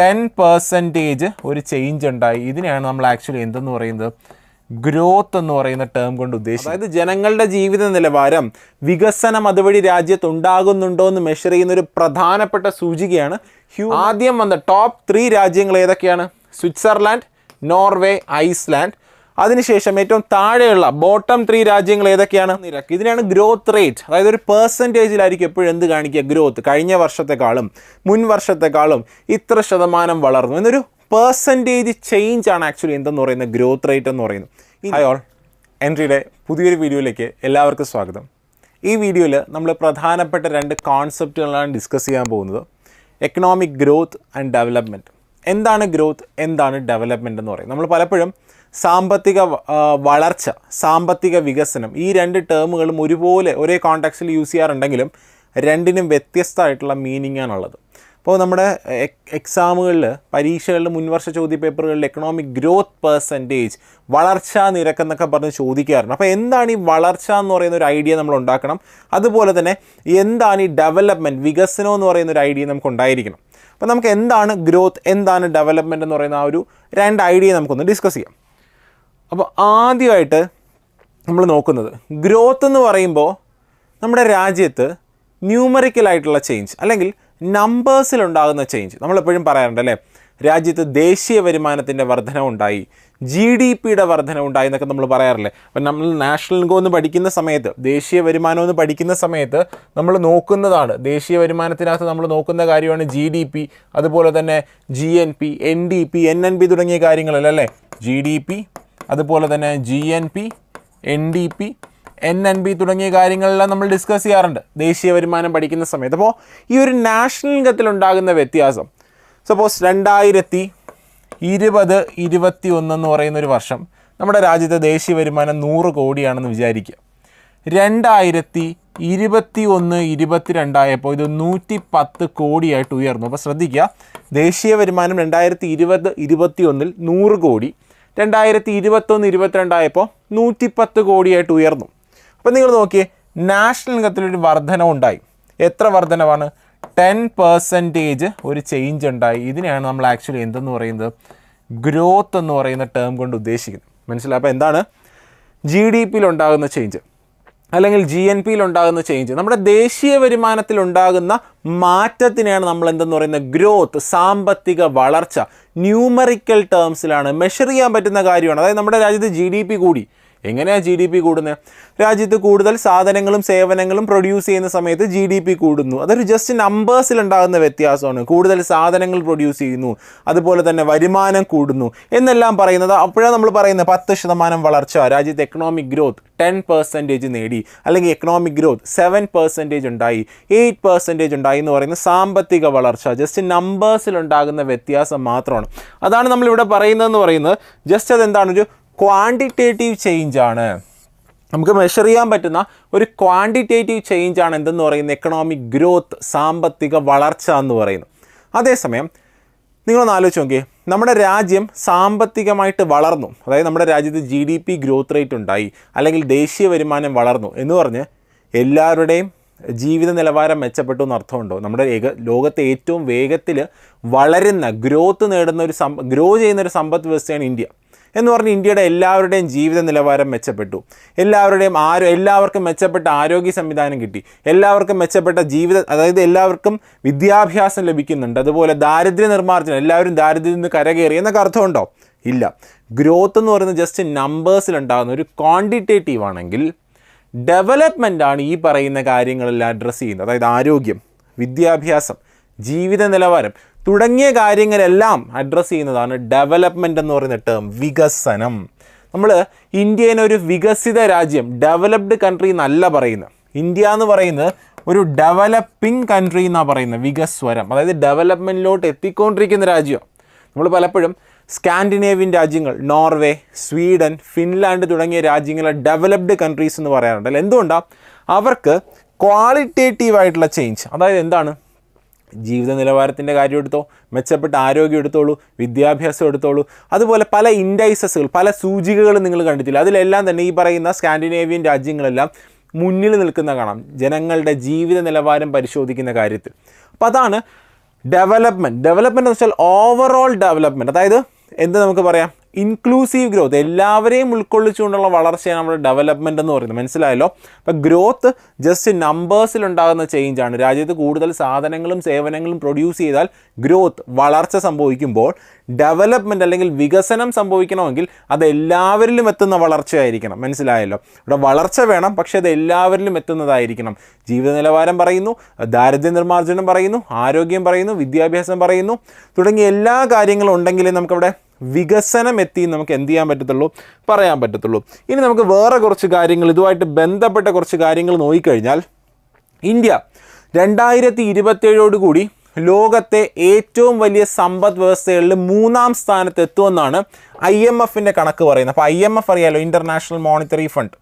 Ten percentage ഒരു change ഉണ്ടായി. ഇതിനെയാണ് നമ്മൾ ആക്ച്വലി എന്തെന്ന് പറയുന്നത്? ഗ്രോത്ത് എന്ന് പറയുന്ന ടേം കൊണ്ട് ഉദ്ദേശിച്ചത്. അതായത് ജനങ്ങളുടെ ജീവിത നിലവാരം വികസനം അതുവഴി രാജ്യത്ത് ഉണ്ടാകുന്നുണ്ടോ എന്ന് മെഷർ ചെയ്യുന്ന ഒരു പ്രധാനപ്പെട്ട സൂചികയാണ് ആദ്യം വന്ന ടോപ്പ് ത്രീ രാജ്യങ്ങൾ ഏതൊക്കെയാണ്? സ്വിറ്റ്സർലാൻഡ് നോർവേ ഐസ്ലാൻഡ് അതിനുശേഷം ഏറ്റവും താഴെയുള്ള ബോട്ടം ത്രീ രാജ്യങ്ങൾ ഏതൊക്കെയാണ്? നിരക്ക്. ഇതിനാണ് ഗ്രോത്ത് റേറ്റ്. അതായത് ഒരു പെർസെന്റേജിലായിരിക്കും എപ്പോഴും എന്ത് കാണിക്കുക? ഗ്രോത്ത്. കഴിഞ്ഞ വർഷത്തെക്കാളും മുൻ വർഷത്തെക്കാളും ഇത്ര ശതമാനം വളർന്നു. എന്നൊരു പെർസെന്റേജ് ചേഞ്ച് ആണ് ആക്ച്വലി എന്തെന്ന് പറയുന്നത്? ഗ്രോത്ത് റേറ്റ് എന്ന് പറയുന്നത്. ഹായ് ഓൾ എൻട്രിയുടെ പുതിയൊരു വീഡിയോയിലേക്ക് എല്ലാവർക്കും സ്വാഗതം. ഈ വീഡിയോയിൽ നമ്മൾ പ്രധാനപ്പെട്ട രണ്ട് കോൺസെപ്റ്റുകളാണ് ഡിസ്കസ് ചെയ്യാൻ പോകുന്നത്. എക്കണോമിക് ഗ്രോത്ത് ആൻഡ് ഡെവലപ്മെന്റ് എന്താണ് ഗ്രോത്ത് എന്താണ് ഡെവലപ്മെന്റ് എന്ന് പറയുന്നത്? നമ്മൾ പലപ്പോഴും സാമ്പത്തിക വളർച്ച സാമ്പത്തിക വികസനം ഈ രണ്ട് ടേമുകളും ഒരുപോലെ ഒരേ കോണ്ടാക്സിൽ യൂസ് ചെയ്യാറുണ്ടെങ്കിലും രണ്ടിനും വ്യത്യസ്തമായിട്ടുള്ള മീനിങ് ആണുള്ളത്. അപ്പോൾ നമ്മുടെ എക്സാമുകളിൽ പരീക്ഷകളിൽ മുൻവർഷ ചോദ്യ പേപ്പറുകളിൽ എക്കണോമിക് ഗ്രോത്ത് പെർസെന്റേജ് വളർച്ചാ നിരക്ക് എന്നൊക്കെ പറഞ്ഞ് ചോദിക്കാറുണ്ട്. അപ്പോൾ എന്താണ് ഈ വളർച്ച എന്ന് പറയുന്ന ഒരു ഐഡിയ നമ്മൾ ഉണ്ടാക്കണം? അതുപോലെ തന്നെ എന്താണ് ഈ ഡെവലപ്മെന്റ് വികസനം എന്ന് പറയുന്ന ഒരു ഐഡിയ നമുക്ക് ഉണ്ടായിരിക്കണം. അപ്പോൾ നമുക്ക് എന്താണ് ഗ്രോത്ത് എന്താണ് ഡെവലപ്മെന്റ് എന്ന് പറയുന്ന ആ ഒരു രണ്ട് ഐഡിയ നമുക്കൊന്ന് ഡിസ്കസ് ചെയ്യാം. അപ്പോൾ ആദ്യമായിട്ട് നമ്മൾ നോക്കുന്നത് ഗ്രോത്ത് എന്ന് പറയുമ്പോൾ നമ്മുടെ രാജ്യത്ത് ന്യൂമറിക്കലായിട്ടുള്ള ചേഞ്ച് അല്ലെങ്കിൽ നമ്പേഴ്സിലുണ്ടാകുന്ന ചേഞ്ച് നമ്മളെപ്പോഴും പറയാറുണ്ട് അല്ലേ? രാജ്യത്ത് ദേശീയ വരുമാനത്തിന്റെ വർധനവുണ്ടായി ജി ഡി പിയുടെ വർധനവുണ്ടായി എന്നൊക്കെ നമ്മൾ പറയാറില്ലേ? അപ്പം നമ്മൾ നാഷണൽ ഗോ എന്ന് പഠിക്കുന്ന സമയത്ത് ദേശീയ വരുമാനം എന്ന് പഠിക്കുന്ന സമയത്ത് നമ്മൾ നോക്കുന്നതാണ്. ദേശീയ വരുമാനത്തിനകത്ത് നമ്മൾ നോക്കുന്ന കാര്യമാണ് ജി ഡി പി അതുപോലെ തന്നെ G N P N D P N N P തുടങ്ങിയ കാര്യങ്ങളല്ലേ? ജി ഡി പി അതുപോലെ തന്നെ G N P N D P N N B തുടങ്ങിയ കാര്യങ്ങളെല്ലാം നമ്മൾ ഡിസ്കസ് ചെയ്യാറുണ്ട്. ദേശീയ വരുമാനം പഠിക്കുന്ന സമയത്ത്. അപ്പോൾ ഈ ഒരു നാഷണൽ ഇൻകത്തിൽ ഉണ്ടാകുന്ന വ്യത്യാസം സപ്പോസ് രണ്ടായിരത്തി ഇരുപത് ഇരുപത്തി ഒന്ന് എന്ന് പറയുന്ന ഒരു വർഷം നമ്മുടെ രാജ്യത്തെ ദേശീയ വരുമാനം നൂറ് കോടിയാണെന്ന് വിചാരിക്കുക. രണ്ടായിരത്തി ഇരുപത്തി ഒന്ന് ഇരുപത്തിരണ്ടായപ്പോൾ ഇത് നൂറ്റി പത്ത് കോടിയായിട്ട് ഉയർന്നു. അപ്പോൾ ശ്രദ്ധിക്കുക ദേശീയ വരുമാനം രണ്ടായിരത്തി ഇരുപത് ഇരുപത്തി ഒന്നിൽ നൂറ് കോടി രണ്ടായിരത്തി ഇരുപത്തൊന്ന് ഇരുപത്തിരണ്ടായപ്പോൾ നൂറ്റിപ്പത്ത് കോടിയായിട്ട് ഉയർന്നു. അപ്പോൾ നിങ്ങൾ നോക്കിയേ നാഷണൽ ഇൻകത്തിലൊരു വർധന ഉണ്ടായി. എത്ര വർധനവാണ്? ടെൻ പെർസെന്റേജ് ഒരു ചേഞ്ച് ഉണ്ടായി. ഇതിനെയാണ് നമ്മൾ ആക്ച്വലി എന്തെന്ന് പറയുന്നത്? ഗ്രോത്ത് എന്ന് പറയുന്ന ടേം കൊണ്ട് ഉദ്ദേശിക്കുന്നത്. മനസ്സിലായി? അപ്പോൾ എന്താണ്? ജി ഡി പിയിൽ ഉണ്ടാകുന്ന ചേഞ്ച് അല്ലെങ്കിൽ ജി എൻ പിയിൽ ഉണ്ടാകുന്ന ചേഞ്ച് നമ്മുടെ ദേശീയ വരുമാനത്തിൽ ഉണ്ടാകുന്ന മാറ്റത്തിനെയാണ് നമ്മൾ എന്തെന്ന് പറയുന്നത്? ഗ്രോത്ത് സാമ്പത്തിക വളർച്ച. ന്യൂമറിക്കൽ ടേംസിലാണ് മെഷർ ചെയ്യാൻ പറ്റുന്ന കാര്യമാണ്. അതായത് നമ്മുടെ രാജ്യത്ത് ജി ഡി പി കൂടി എങ്ങനെയാണ് ജി ഡി പി കൂടുന്നത് രാജ്യത്ത് കൂടുതൽ സാധനങ്ങളും സേവനങ്ങളും പ്രൊഡ്യൂസ് ചെയ്യുന്ന സമയത്ത് ജി ഡി പി കൂടുന്നു. അതൊരു ജസ്റ്റ് നമ്പേഴ്സിൽ ഉണ്ടാകുന്ന വ്യത്യാസമാണ്. കൂടുതൽ സാധനങ്ങൾ പ്രൊഡ്യൂസ് ചെയ്യുന്നു. അതുപോലെ തന്നെ വരുമാനം കൂടുന്നു. എന്നെല്ലാം പറയുന്നത് അപ്പോഴാണ് നമ്മൾ പറയുന്നത് പത്ത് ശതമാനം വളർച്ച രാജ്യത്ത് എക്കണോമിക് ഗ്രോത്ത് ടെൻ പെർസെന്റേജ് നേടി. അല്ലെങ്കിൽ എക്കണോമിക് ഗ്രോത്ത് സെവൻ പെർസെന്റേജ് ഉണ്ടായി. എയ്റ്റ് പെർസെന്റേജ് ഉണ്ടായി എന്ന് പറയുന്ന സാമ്പത്തിക വളർച്ച. ജസ്റ്റ് നമ്പേഴ്സിൽ ഉണ്ടാകുന്ന വ്യത്യാസം മാത്രമാണ്. അതാണ് നമ്മളിവിടെ പറയുന്നതെന്ന് പറയുന്നത്. ജസ്റ്റ് അതെന്താണ്? ഒരു ക്വാണ്ടിറ്റേറ്റീവ് ചേഞ്ച് ആണ്. നമുക്ക് മെഷർ ചെയ്യാൻ പറ്റുന്ന ഒരു ക്വാണ്ടിറ്റേറ്റീവ് ചേഞ്ച് ആണ് എന്തെന്ന് പറയുന്നത്? എക്കണോമിക് ഗ്രോത്ത് സാമ്പത്തിക വളർച്ച എന്ന് പറയുന്നു അതേസമയം നിങ്ങളൊന്ന് ആലോചിച്ച് നോക്കിയേ. നമ്മുടെ രാജ്യം സാമ്പത്തികമായിട്ട് വളർന്നു. അതായത് നമ്മുടെ രാജ്യത്ത് G D P growth rate ഉണ്ടായി. അല്ലെങ്കിൽ ദേശീയ വരുമാനം വളർന്നു എന്ന് പറഞ്ഞ് എല്ലാവരുടെയും ജീവിത നിലവാരം മെച്ചപ്പെട്ടു എന്ന് അർത്ഥമുണ്ടോ? നമ്മുടെ ഏക ലോകത്തെ ഏറ്റവും വേഗത്തിൽ വളരുന്ന ഗ്രോത്ത് നേടുന്ന ഒരു സം ഗ്രോ ചെയ്യുന്ന ഒരു സമ്പദ് വ്യവസ്ഥയാണ് ഇന്ത്യ. എന്ന് പറഞ്ഞ് ഇന്ത്യയുടെ എല്ലാവരുടെയും ജീവിത നിലവാരം മെച്ചപ്പെട്ടു. എല്ലാവരുടെയും ആരോ എല്ലാവർക്കും മെച്ചപ്പെട്ട ആരോഗ്യ സംവിധാനം കിട്ടി. എല്ലാവർക്കും മെച്ചപ്പെട്ട ജീവിത അതായത് എല്ലാവർക്കും വിദ്യാഭ്യാസം ലഭിക്കുന്നുണ്ട്. അതുപോലെ ദാരിദ്ര്യ നിർമ്മാർജനം എല്ലാവരും ദാരിദ്ര്യത്തിൽ നിന്ന് കരകയറി എന്നൊക്കെ അർത്ഥമുണ്ടോ? ഇല്ല. ഗ്രോത്ത് എന്ന് പറയുന്നത് ജസ്റ്റ് നമ്പേഴ്സിൽ ഉണ്ടാകുന്ന ഒരു ക്വാണ്ടിറ്റേറ്റീവ് ആണെങ്കിൽ ഡെവലപ്മെന്റ് ആണ് ഈ പറയുന്ന കാര്യങ്ങളെല്ലാം അഡ്രസ്സ് ചെയ്യുന്നത്. അതായത് ആരോഗ്യം വിദ്യാഭ്യാസം ജീവിത നിലവാരം. തുടങ്ങിയ കാര്യങ്ങളെല്ലാം അഡ്രസ്സ് ചെയ്യുന്നതാണ് ഡെവലപ്മെന്റ് എന്ന് പറയുന്ന ടേം വികസനം. നമ്മൾ ഇന്ത്യനെ ഒരു വികസിത രാജ്യം ഡെവലപ്ഡ് കൺട്രി എന്നല്ല പറയുന്നത്. ഇന്ത്യ എന്ന് പറയുന്നത് ഒരു ഡെവലപ്പിംഗ് കൺട്രി എന്നാണ് പറയുന്നത് വികസ്വരം. അതായത് ഡെവലപ്മെന്റിലോട്ട് എത്തിക്കൊണ്ടിരിക്കുന്ന രാജ്യം. നമ്മൾ പലപ്പോഴും സ്കാൻഡിനേവിയൻ രാജ്യങ്ങൾ നോർവേ സ്വീഡൻ ഫിൻലാൻഡ് തുടങ്ങിയ രാജ്യങ്ങളെ ഡെവലപ്ഡ് കൺട്രീസ് എന്ന് പറയാറുണ്ട്. അല്ല എന്തുകൊണ്ടാണ് അവർക്ക് ക്വാളിറ്റേറ്റീവ് ആയിട്ടുള്ള ചേഞ്ച് അതായത് എന്താണ്? ജീവിത നിലവാരത്തിന്റെ കാര്യം എടുത്തോ മെച്ചപ്പെട്ട ആരോഗ്യം എടുത്തോളൂ വിദ്യാഭ്യാസം എടുത്തോളൂ അതുപോലെ പല ഇൻഡൈസസുകൾ പല സൂചികകൾ നിങ്ങൾ കണ്ടിട്ടില്ല. അതിലെല്ലാം തന്നെ ഈ പറയുന്ന സ്കാൻഡിനേവിയൻ രാജ്യങ്ങളെല്ലാം മുന്നിൽ നിൽക്കുന്ന കാണാം. ജനങ്ങളുടെ ജീവിത നിലവാരം പരിശോധിക്കുന്ന കാര്യത്തിൽ. അപ്പോൾ അതാണ് ഡെവലപ്മെന്റ് ഡെവലപ്മെന്റ് എന്ന് വെച്ചാൽ ഓവറോൾ ഡെവലപ്മെന്റ് അതായത് എന്ത് നമുക്ക് പറയാം? ഇൻക്ലൂസീവ് ഗ്രോത്ത് എല്ലാവരെയും ഉൾക്കൊള്ളിച്ചുകൊണ്ടുള്ള വളർച്ചയാണ് നമ്മുടെ ഡെവലപ്മെന്റ് എന്ന് പറയുന്നത്. മനസ്സിലായല്ലോ? അപ്പോൾ ഗ്രോത്ത് ജസ്റ്റ് നമ്പേഴ്സിൽ ഉണ്ടാകുന്ന ചേഞ്ച് ആണ്. രാജ്യത്ത് കൂടുതൽ സാധനങ്ങളും സേവനങ്ങളും പ്രൊഡ്യൂസ് ചെയ്താൽ ഗ്രോത്ത് വളർച്ച സംഭവിക്കുമ്പോൾ ഡെവലപ്മെന്റ് അല്ലെങ്കിൽ വികസനം സംഭവിക്കണമെങ്കിൽ അത് എല്ലാവരിലും എത്തുന്ന വളർച്ചയായിരിക്കണം. മനസ്സിലായല്ലോ? ഇവിടെ വളർച്ച വേണം പക്ഷേ അത് എല്ലാവരിലും എത്തുന്നതായിരിക്കണം. ജീവിത നിലവാരം പറയുന്നു ദാരിദ്ര്യ നിർമ്മാർജനം പറയുന്നു ആരോഗ്യം പറയുന്നു വിദ്യാഭ്യാസം പറയുന്നു തുടങ്ങിയ എല്ലാ കാര്യങ്ങളും ഉണ്ടെങ്കിലേ നമുക്കവിടെ വികസനം എത്തി നമുക്ക് എന്ത് ചെയ്യാൻ പറ്റത്തുള്ളൂ? പറയാൻ പറ്റത്തുള്ളൂ. ഇനി നമുക്ക് വേറെ കുറച്ച് കാര്യങ്ങൾ ഇതുമായിട്ട് ബന്ധപ്പെട്ട കുറച്ച് കാര്യങ്ങൾ നോക്കിക്കഴിഞ്ഞാൽ ഇന്ത്യ രണ്ടായിരത്തി ഇരുപത്തേഴോടുകൂടി ലോകത്തെ ഏറ്റവും വലിയ സമ്പദ് വ്യവസ്ഥകളിൽ മൂന്നാം സ്ഥാനത്ത് എത്തുമെന്നാണ് ഐ എം എഫിന്റെ കണക്ക് പറയുന്നത്. അപ്പോൾ ഐ എം എഫ് അറിയാലോ international monetary fund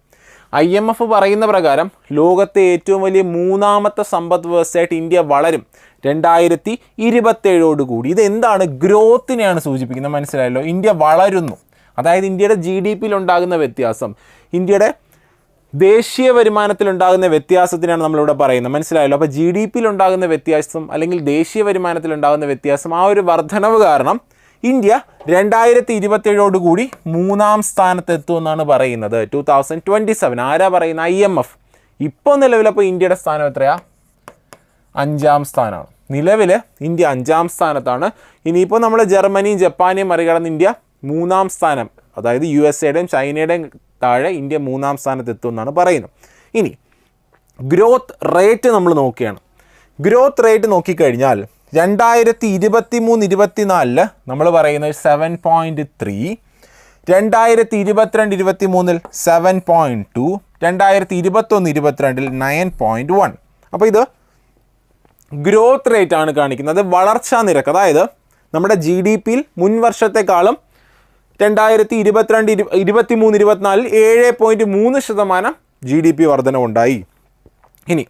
I M F പറയുന്ന പ്രകാരം ലോകത്തെ ഏറ്റവും വലിയ മൂന്നാമത്തെ സമ്പദ് വ്യവസ്ഥയായിട്ട് ഇന്ത്യ വളരും. രണ്ടായിരത്തി ഇരുപത്തേഴോടുകൂടി ഇതെന്താണ് ഗ്രോത്തിനെയാണ് സൂചിപ്പിക്കുന്നത്? മനസ്സിലായല്ലോ? ഇന്ത്യ വളരുന്നു. അതായത് ഇന്ത്യയുടെ ജി ഡി പിയിൽ ഉണ്ടാകുന്ന വ്യത്യാസം ഇന്ത്യയുടെ ദേശീയ വരുമാനത്തിൽ ഉണ്ടാകുന്ന വ്യത്യാസത്തിനാണ് നമ്മളിവിടെ പറയുന്നത്. മനസ്സിലായല്ലോ? അപ്പോൾ ജി ഡി പിയിൽ ഉണ്ടാകുന്ന വ്യത്യാസം അല്ലെങ്കിൽ ദേശീയ വരുമാനത്തിൽ ഉണ്ടാകുന്ന വ്യത്യാസം ആ ഒരു വർധനവ് കാരണം ഇന്ത്യ രണ്ടായിരത്തി ഇരുപത്തേഴോടുകൂടി മൂന്നാം സ്ഥാനത്ത് എത്തുമെന്നാണ് പറയുന്നത്. ടു തൗസൻഡ് ട്വന്റി സെവൻ ആരാ പറയുന്നത്? ഐ എം എഫ് ഇപ്പോൾ നിലവിലപ്പോൾ ഇന്ത്യയുടെ സ്ഥാനം എത്രയാ? അഞ്ചാം സ്ഥാനമാണ്. നിലവിൽ ഇന്ത്യ അഞ്ചാം സ്ഥാനത്താണ്. ഇനിയിപ്പോൾ നമ്മൾ ജർമ്മനിയും ജപ്പാനെയും മറികടന്ന് ഇന്ത്യ മൂന്നാം സ്ഥാനം അതായത് യു എസ് എയുടെയും ചൈനയുടെയും താഴെ ഇന്ത്യ മൂന്നാം സ്ഥാനത്ത് എത്തുമെന്നാണ് പറയുന്നത്. ഇനി ഗ്രോത്ത് റേറ്റ് നമ്മൾ നോക്കുകയാണ്. ഗ്രോത്ത് റേറ്റ് നോക്കിക്കഴിഞ്ഞാൽ രണ്ടായിരത്തി ഇരുപത്തി മൂന്ന് ഇരുപത്തിനാലിൽ നമ്മൾ പറയുന്നത് സെവൻ പോയിന്റ് ത്രീ രണ്ടായിരത്തി ഇരുപത്തിരണ്ട് ഇരുപത്തി മൂന്നിൽ സെവൻ പോയിന്റ് ടു രണ്ടായിരത്തി ഇരുപത്തൊന്ന് ഇരുപത്തിരണ്ടിൽ നയൻ പോയിന്റ് വൺ അപ്പോൾ ഇത് ഗ്രോത്ത് റേറ്റ് ആണ് കാണിക്കുന്നത്. വളർച്ചാ നിരക്ക്. അതായത് നമ്മുടെ ജി ഡി പിയിൽ മുൻ വർഷത്തെക്കാളും രണ്ടായിരത്തി ഇരുപത്തിരണ്ട് ഇരു ഇരുപത്തി മൂന്ന് ഇരുപത്തിനാലിൽ ഏഴ് പോയിന്റ് മൂന്ന് ശതമാനം ജി ഡി പി വർധനവുണ്ടായി. ഇനി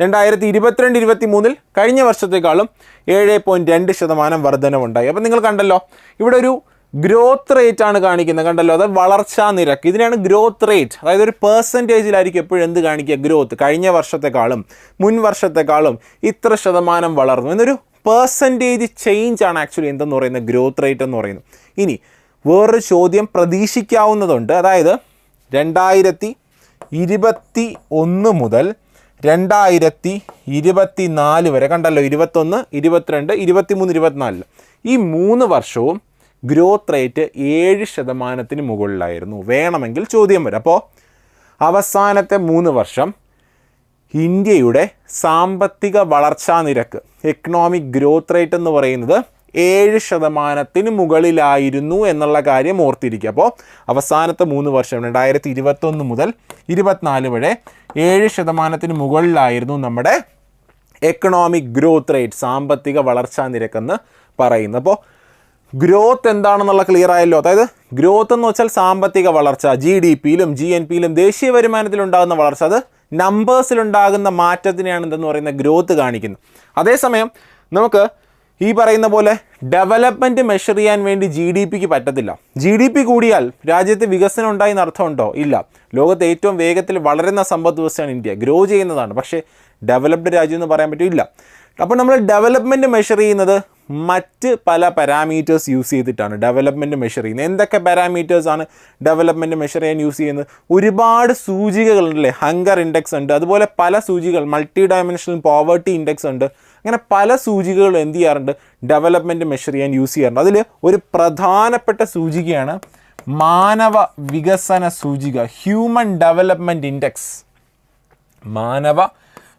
രണ്ടായിരത്തി ഇരുപത്തിരണ്ട് ഇരുപത്തി മൂന്നിൽ കഴിഞ്ഞ വർഷത്തെക്കാളും ഏഴ് പോയിന്റ് രണ്ട് ശതമാനം വർധനവുണ്ടായി. അപ്പോൾ നിങ്ങൾ കണ്ടല്ലോ ഇവിടെ ഒരു ഗ്രോത്ത് റേറ്റ് ആണ് കാണിക്കുന്നത്. കണ്ടല്ലോ അതായത് വളർച്ചാ നിരക്ക്. ഇതിനാണ് ഗ്രോത്ത് റേറ്റ് അതായത് ഒരു പെർസെന്റേജിലായിരിക്കും എപ്പോഴും എന്ത് കാണിക്കുക? ഗ്രോത്ത് കഴിഞ്ഞ വർഷത്തെക്കാളും മുൻ വർഷത്തെക്കാളും ഇത്ര ശതമാനം വളർന്നു. എന്നൊരു പെർസെന്റേജ് ചേഞ്ച് ആണ് ആക്ച്വലി എന്തെന്ന് പറയുന്നത്? ഗ്രോത്ത് റേറ്റ് എന്ന് പറയുന്നത്. ഇനി വേറൊരു ചോദ്യം പ്രതീക്ഷിക്കാവുന്നതുണ്ട്. അതായത് രണ്ടായിരത്തി ഇരുപത്തി ഒന്ന് മുതൽ രണ്ടായിരത്തി ഇരുപത്തി നാല് വരെ. കണ്ടല്ലോ ഇരുപത്തൊന്ന് ഇരുപത്തിരണ്ട് ഇരുപത്തിമൂന്ന് ഇരുപത്തിനാലിൽ ഈ മൂന്ന് വർഷവും ഗ്രോത്ത് റേറ്റ് ഏഴ് ശതമാനത്തിന് മുകളിലായിരുന്നു. വേണമെങ്കിൽ ചോദ്യം വരും. അപ്പോൾ അവസാനത്തെ മൂന്ന് വർഷം ഇന്ത്യയുടെ സാമ്പത്തിക വളർച്ചാ നിരക്ക് എക്കണോമിക് ഗ്രോത്ത് റേറ്റ് എന്ന് പറയുന്നത് ഏഴ് ശതമാനത്തിന് മുകളിലായിരുന്നു എന്നുള്ള കാര്യം ഓർത്തിരിക്കുക. അപ്പോൾ അവസാനത്തെ മൂന്ന് വർഷം രണ്ടായിരത്തി ഇരുപത്തൊന്ന് മുതൽ ഇരുപത്തിനാല് വരെ ഏഴ് ശതമാനത്തിന് മുകളിലായിരുന്നു നമ്മുടെ എക്കണോമിക് ഗ്രോത്ത് റേറ്റ് സാമ്പത്തിക വളർച്ചാ നിരക്കെന്ന് പറയുന്നത്. അപ്പോൾ ഗ്രോത്ത് എന്താണെന്നുള്ള ക്ലിയർ ആയല്ലോ. അതായത് ഗ്രോത്ത് എന്ന് വെച്ചാൽ സാമ്പത്തിക വളർച്ച ജി ഡി പിയിലും ജി എൻ പിയിലും ദേശീയ വരുമാനത്തിലുണ്ടാകുന്ന വളർച്ച അത് നമ്പേഴ്സിലുണ്ടാകുന്ന മാറ്റത്തിനെയാണ് എന്തെന്ന് പറയുന്ന ഗ്രോത്ത് കാണിക്കുന്നത്. അതേസമയം നമുക്ക് ഈ പറയുന്ന പോലെ ഡെവലപ്മെന്റ് മെഷർ ചെയ്യാൻ വേണ്ടി ജി ഡി പിക്ക് പറ്റത്തില്ല. ജി ഡി പി കൂടിയാൽ രാജ്യത്ത് വികസനം ഉണ്ടായി എന്ന് അർത്ഥമുണ്ടോ? ഇല്ല. ലോകത്തെ ഏറ്റവും വേഗത്തിൽ വളരുന്ന സമ്പദ് വ്യവസ്ഥയാണ് ഇന്ത്യ. ഗ്രോ ചെയ്യുന്നതാണ്. പക്ഷേ ഡെവലപ്ഡ് രാജ്യം എന്ന് പറയാൻ പറ്റില്ല. അപ്പോൾ നമ്മൾ ഡെവലപ്മെന്റ് മെഷർ ചെയ്യുന്നത് മറ്റ് പല പാരാമീറ്റേഴ്സ് യൂസ് ചെയ്തിട്ടാണ് ഡെവലപ്മെന്റ് മെഷർ ചെയ്യുന്നത്. എന്തൊക്കെ പാരാമീറ്റേഴ്സാണ് ഡെവലപ്മെന്റ് മെഷർ ചെയ്യാൻ യൂസ് ചെയ്യുന്നത്? ഒരുപാട് സൂചികകളുണ്ടല്ലേ ഹങ്കർ ഇൻഡെക്സ് ഉണ്ട്. അതുപോലെ പല സൂചികൾ മൾട്ടി ഡയമെൻഷണൽ പോവർട്ടി ഇൻഡെക്സ് ഉണ്ട്. അങ്ങനെ പല സൂചികകളും എന്ത് ചെയ്യാറുണ്ട്? ഡെവലപ്മെന്റ് മെഷർ ചെയ്യാൻ യൂസ് ചെയ്യാറുണ്ട്. അതിൽ ഒരു പ്രധാനപ്പെട്ട സൂചികയാണ് മാനവ വികസന സൂചിക ഹ്യൂമൻ ഡെവലപ്മെന്റ് ഇൻഡെക്സ് മാനവ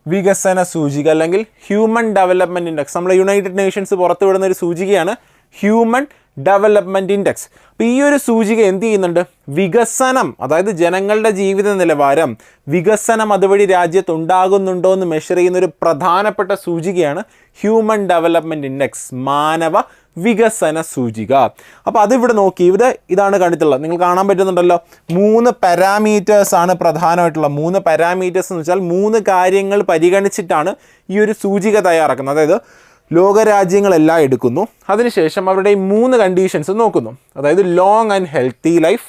വികസന സൂചിക അല്ലെങ്കിൽ ഹ്യൂമൻ ഡെവലപ്മെന്റ് ഇൻഡെക്സ് നമ്മൾ യുണൈറ്റഡ് നേഷൻസ് പുറത്തുവിടുന്ന ഒരു സൂചികയാണ് ഹ്യൂമൻ ഡെവലപ്മെന്റ് ഇൻഡെക്സ് അപ്പോൾ ഈ ഒരു സൂചിക എന്ത് ചെയ്യുന്നുണ്ട്? വികസനം അതായത് ജനങ്ങളുടെ ജീവിത നിലവാരം വികസനം അതുവഴി രാജ്യത്ത് ഉണ്ടാകുന്നുണ്ടോ എന്ന് മെഷർ ചെയ്യുന്ന ഒരു പ്രധാനപ്പെട്ട സൂചികയാണ് ഹ്യൂമൻ ഡെവലപ്മെന്റ് ഇൻഡെക്സ് മാനവ വികസന സൂചിക. അപ്പോൾ അതിവിടെ നോക്കി ഇവിടെ ഇതാണ് കണ്ടിട്ടുള്ളത്. നിങ്ങൾ കാണാൻ പറ്റുന്നുണ്ടല്ലോ മൂന്ന് പാരാമീറ്റേഴ്സ് ആണ് പ്രധാനമായിട്ടുള്ള. മൂന്ന് പാരാമീറ്റേഴ്സ് എന്ന് വെച്ചാൽ മൂന്ന് കാര്യങ്ങൾ പരിഗണിച്ചിട്ടാണ് ഈ ഒരു സൂചിക തയ്യാറാക്കുന്നത്. അതായത് ലോകരാജ്യങ്ങളെല്ലാം എടുക്കുന്നു. അതിനുശേഷം അവരുടെ ഈ മൂന്ന് കണ്ടീഷൻസ് നോക്കുന്നു. അതായത് ലോങ് ആൻഡ് ഹെൽത്തി ലൈഫ്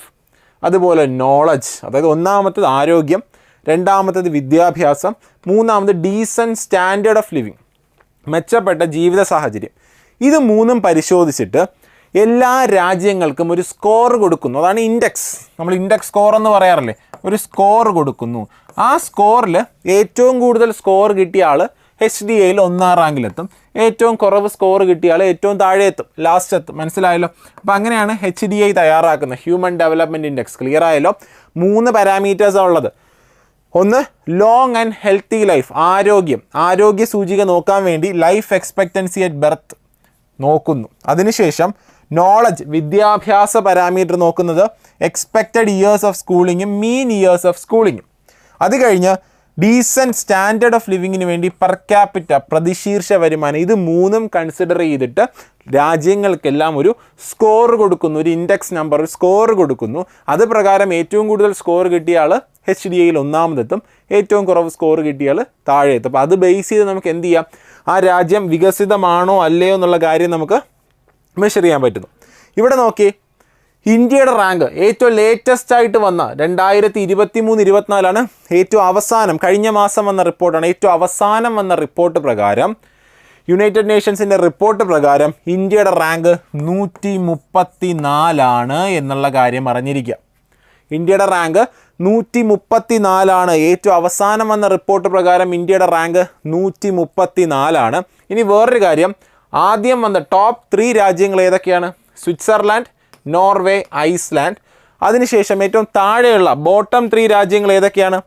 അതുപോലെ നോളജ് അതായത് ഒന്നാമത്തത് ആരോഗ്യം രണ്ടാമത്തത് വിദ്യാഭ്യാസം മൂന്നാമത് ഡീസന്റ് സ്റ്റാൻഡേർഡ് ഓഫ് ലിവിങ് മെച്ചപ്പെട്ട ജീവിത സാഹചര്യം. ഇത് മൂന്നും പരിശോധിച്ചിട്ട് എല്ലാ രാജ്യങ്ങൾക്കും ഒരു സ്കോർ കൊടുക്കുന്നു. അതാണ് ഇൻഡെക്സ് നമ്മൾ ഇൻഡെക്സ് സ്കോർ എന്ന് പറയാറില്ലേ? ഒരു സ്കോർ കൊടുക്കുന്നു. ആ സ്കോറിൽ ഏറ്റവും കൂടുതൽ സ്കോർ കിട്ടിയ ആൾ എച്ച് ഡി എയിൽ ഒന്നാം റാങ്കിലെത്തും. ഏറ്റവും കുറവ് സ്കോർ കിട്ടിയ ആൾ ഏറ്റവും താഴെ എത്തും ലാസ്റ്റ് എത്തും. മനസ്സിലായല്ലോ? അപ്പോൾ അങ്ങനെയാണ് എച്ച് ഡി ഐ തയ്യാറാക്കുന്നത്. ഹ്യൂമൻ ഡെവലപ്മെന്റ് ഇൻഡെക്സ് ക്ലിയർ ആയല്ലോ? മൂന്ന് പാരാമീറ്റേഴ്സാണ് ഉള്ളത്. ഒന്ന് ലോങ് ആൻഡ് ഹെൽത്തി ലൈഫ് ആരോഗ്യം. ആരോഗ്യ സൂചിക നോക്കാൻ വേണ്ടി ലൈഫ് എക്സ്പെക്റ്റൻസി അറ്റ് ബർത്ത് നോക്കുന്നു. അതിനുശേഷം നോളജ് വിദ്യാഭ്യാസ പാരാമീറ്റർ നോക്കുന്നത് എക്സ്പെക്റ്റഡ് ഇയേഴ്സ് ഓഫ് സ്കൂളിങ്ങും മീൻ ഇയേഴ്സ് ഓഫ് സ്കൂളിങ്ങും അത് കഴിഞ്ഞ് ഡീസന്റ് സ്റ്റാൻഡേർഡ് ഓഫ് ലിവിങ്ങിന് വേണ്ടി പെർ ക്യാപിറ്റ പ്രതിശീർഷ വരുമാനം ഇത് മൂന്നും കൺസിഡർ ചെയ്തിട്ട് രാജ്യങ്ങൾക്കെല്ലാം ഒരു സ്കോർ കൊടുക്കുന്നു ഒരു ഇൻഡെക്സ് നമ്പർ ഒരു സ്കോർ കൊടുക്കുന്നു. അത് പ്രകാരം ഏറ്റവും കൂടുതൽ സ്കോർ കിട്ടിയ ആൾ എച്ച് ഡി ഐയിൽ ഒന്നാമതെത്തും ഏറ്റവും കുറവ് സ്കോർ കിട്ടിയ ആൾ താഴെ എത്തും അപ്പോൾ അത് ബേസ് ചെയ്ത് നമുക്ക് എന്ത് ചെയ്യാം? ആ രാജ്യം വികസിതമാണോ അല്ലയോ എന്നുള്ള കാര്യം നമുക്ക് മെഷർ ചെയ്യാൻ പറ്റുന്നു. ഇവിടെ നോക്കി. ഇന്ത്യയുടെ റാങ്ക് ഏറ്റവും ലേറ്റസ്റ്റ് ആയിട്ട് വന്ന രണ്ടായിരത്തി ഇരുപത്തി മൂന്ന് ഇരുപത്തിനാലാണ് ഏറ്റവും അവസാനം കഴിഞ്ഞ മാസം വന്ന റിപ്പോർട്ടാണ് ഏറ്റവും അവസാനം വന്ന റിപ്പോർട്ട് പ്രകാരം യുണൈറ്റഡ് നേഷൻസിന്റെ റിപ്പോർട്ട് പ്രകാരം ഇന്ത്യയുടെ റാങ്ക് നൂറ്റി മുപ്പത്തി നാലാണ് എന്നുള്ള കാര്യം അറിഞ്ഞിരിക്കുക. ഇന്ത്യയുടെ റാങ്ക് നൂറ്റി മുപ്പത്തി നാലാണ് ഏറ്റവും അവസാനം വന്ന റിപ്പോർട്ട് പ്രകാരം ഇന്ത്യയുടെ റാങ്ക് നൂറ്റി മുപ്പത്തി നാലാണ് ഇനി വേറൊരു കാര്യം. ആദ്യം വന്ന ടോപ്പ് ത്രീ രാജ്യങ്ങൾ ഏതൊക്കെയാണ്? Switzerland Norway Iceland. അതിനുശേഷം ഏറ്റവും താഴെയുള്ള ബോട്ടം ത്രീ രാജ്യങ്ങൾ ഏതൊക്കെയാണ്?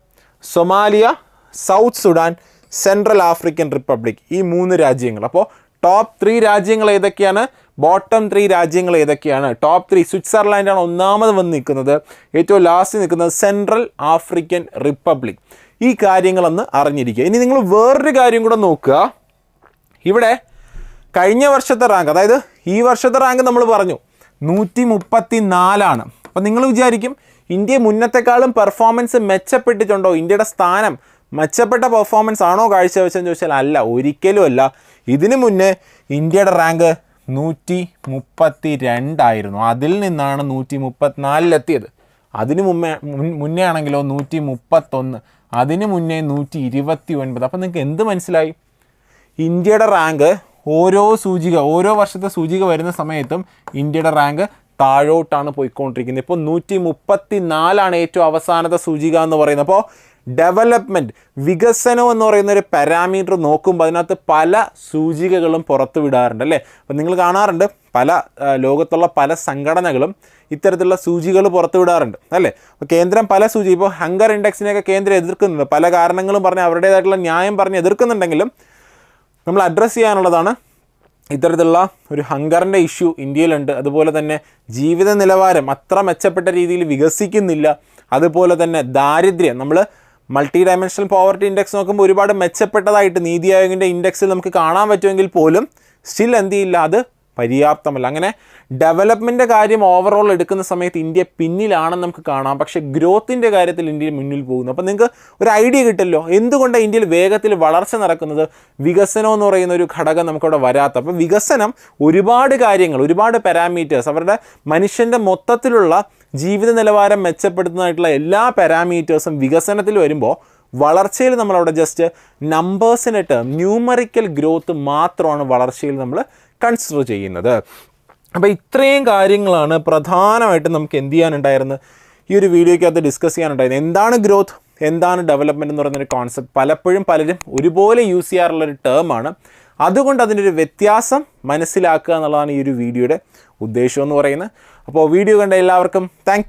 Somalia South Sudan Central African Republic. ഈ മൂന്ന് രാജ്യങ്ങൾ. അപ്പോൾ ടോപ്പ് ത്രീ രാജ്യങ്ങൾ ഏതൊക്കെയാണ്? ബോട്ടം ത്രീ രാജ്യങ്ങൾ ഏതൊക്കെയാണ്? ടോപ്പ് ത്രീ സ്വിറ്റ്സർലാൻഡാണ് ഒന്നാമത് വന്ന് നിൽക്കുന്നത്. ഏറ്റവും ലാസ്റ്റ് നിൽക്കുന്നത് സെൻട്രൽ ആഫ്രിക്കൻ റിപ്പബ്ലിക്. ഈ കാര്യങ്ങളൊന്ന് അറിഞ്ഞിരിക്കുക. ഇനി നിങ്ങൾ വേറൊരു കാര്യം കൂടെ നോക്കുക. ഇവിടെ കഴിഞ്ഞ വർഷത്തെ റാങ്ക് അതായത് ഈ വർഷത്തെ റാങ്ക് നമ്മൾ പറഞ്ഞു. നൂറ്റി മുപ്പത്തി നാലാണ് അപ്പം നിങ്ങൾ വിചാരിക്കും ഇന്ത്യ മുന്നത്തെക്കാളും പെർഫോമൻസ് മെച്ചപ്പെട്ടിട്ടുണ്ടോ? ഇന്ത്യയുടെ സ്ഥാനം മെച്ചപ്പെട്ട പെർഫോമൻസ് ആണോ കാഴ്ചവെച്ചെന്ന് ചോദിച്ചാൽ അല്ല ഒരിക്കലും അല്ല. ഇതിനു മുന്നേ ഇന്ത്യയുടെ റാങ്ക് നൂറ്റി മുപ്പത്തി രണ്ടായിരുന്നു അതിൽ നിന്നാണ് നൂറ്റി മുപ്പത്തിനാലിലെത്തിയത് അതിന് മുമ്പേ മുന്നേ ആണെങ്കിലോ നൂറ്റി മുപ്പത്തൊന്ന് അതിന് മുന്നേ നൂറ്റി ഇരുപത്തി ഒൻപത് അപ്പം നിങ്ങൾക്ക് എന്ത് മനസ്സിലായി? ഇന്ത്യയുടെ റാങ്ക് ഓരോ സൂചിക ഓരോ വർഷത്തെ സൂചിക വരുന്ന സമയത്തും ഇന്ത്യയുടെ റാങ്ക് താഴോട്ടാണ് പോയിക്കൊണ്ടിരിക്കുന്നത്. ഇപ്പോൾ നൂറ്റി മുപ്പത്തി നാലാണ് ഏറ്റവും അവസാനത്തെ സൂചിക എന്ന് പറയുന്നത്. അപ്പോൾ ഡെവലപ്മെന്റ് വികസനം എന്ന് പറയുന്ന ഒരു പാരാമീറ്റർ നോക്കുമ്പോൾ അതിനകത്ത് പല സൂചികകളും പുറത്തു വിടാറുണ്ട് അല്ലേ? അപ്പം നിങ്ങൾ കാണാറുണ്ട് പല ലോകത്തുള്ള പല സംഘടനകളും ഇത്തരത്തിലുള്ള സൂചികൾ പുറത്തു വിടാറുണ്ട് അല്ലേ? അപ്പോൾ കേന്ദ്രം പല സൂചി ഇപ്പോൾ ഹങ്കർ ഇൻഡെക്സിനെയൊക്കെ കേന്ദ്രം എതിർക്കുന്നുണ്ട്. പല കാരണങ്ങളും പറഞ്ഞ് അവരുടേതായിട്ടുള്ള ന്യായം പറഞ്ഞ് എതിർക്കുന്നുണ്ടെങ്കിലും നമ്മൾ അഡ്രസ്സ് ചെയ്യാനുള്ളതാണ് ഇത്തരത്തിലുള്ള ഒരു ഹങ്കറിന്റെ ഇഷ്യൂ ഇന്ത്യയിലുണ്ട്. അതുപോലെ തന്നെ ജീവിത നിലവാരം അത്ര മെച്ചപ്പെട്ട രീതിയിൽ വികസിക്കുന്നില്ല. അതുപോലെ തന്നെ ദാരിദ്ര്യം. നമ്മൾ മൾട്ടി ഡയമെൻഷണൽ പോവർട്ടി ഇൻഡെക്സ് നോക്കുമ്പോൾ ഒരുപാട് മെച്ചപ്പെട്ടതായിട്ട് നീതി ആയോഗിന്റെ ഇൻഡെക്സിൽ നമുക്ക് കാണാൻ പറ്റുമെങ്കിൽ പോലും സ്റ്റിൽ എന്ത് ചെയ്യില്ല അത് പര്യാപ്തമല്ല. അങ്ങനെ ഡെവലപ്മെന്റിന്റെ കാര്യം ഓവറോൾ എടുക്കുന്ന സമയത്ത് ഇന്ത്യ പിന്നിലാണെന്ന് നമുക്ക് കാണാം. പക്ഷേ ഗ്രോത്തിന്റെ കാര്യത്തിൽ ഇന്ത്യ മുന്നിൽ പോകുന്നു. അപ്പോൾ നിങ്ങൾക്ക് ഒരു ഐഡിയ കിട്ടല്ലോ എന്തുകൊണ്ടാണ് ഇന്ത്യയിൽ വേഗത്തിൽ വളർച്ച നടക്കുന്നത്? വികസനം എന്ന് പറയുന്ന ഒരു ഘടകം നമുക്കവിടെ വരാത്ത. അപ്പോൾ വികസനം ഒരുപാട് കാര്യങ്ങൾ ഒരുപാട് പാരാമീറ്റേഴ്സ് അവരുടെ മനുഷ്യന്റെ മൊത്തത്തിലുള്ള ജീവിത നിലവാരം മെച്ചപ്പെടുത്തുന്നതായിട്ടുള്ള എല്ലാ പാരാമീറ്റേഴ്സും വികസനത്തിൽ വരുമ്പോൾ വളർച്ചയിൽ നമ്മളവിടെ ജസ്റ്റ് നമ്പേഴ്സിനെ ടേം ന്യൂമറിക്കൽ ഗ്രോത്ത് മാത്രമാണ് വളർച്ചയിൽ നമ്മൾ കൺസിഡർ ചെയ്യുന്നത്. അപ്പോൾ ഇത്രയും കാര്യങ്ങളാണ് പ്രധാനമായിട്ടും നമുക്ക് എന്ത് ചെയ്യാനുണ്ടായിരുന്നത്? ഈ ഒരു വീഡിയോയ്ക്കകത്ത് ഡിസ്കസ് ചെയ്യാനുണ്ടായിരുന്നത്. എന്താണ് ഗ്രോത്ത് എന്താണ് ഡെവലപ്മെന്റ് എന്ന് പറയുന്നൊരു കോൺസെപ്റ്റ് പലപ്പോഴും പലരും ഒരുപോലെ യൂസ് ചെയ്യാറുള്ള ഒരു ടേമാണ് അതുകൊണ്ട് അതിന്റെ ഒരു വ്യത്യാസം മനസ്സിലാക്കുക എന്നുള്ളതാണ് ഈ ഒരു വീഡിയോയുടെ ഉദ്ദേശം എന്ന് പറയുന്നത്. അപ്പോൾ വീഡിയോ കണ്ട എല്ലാവർക്കും താങ്ക്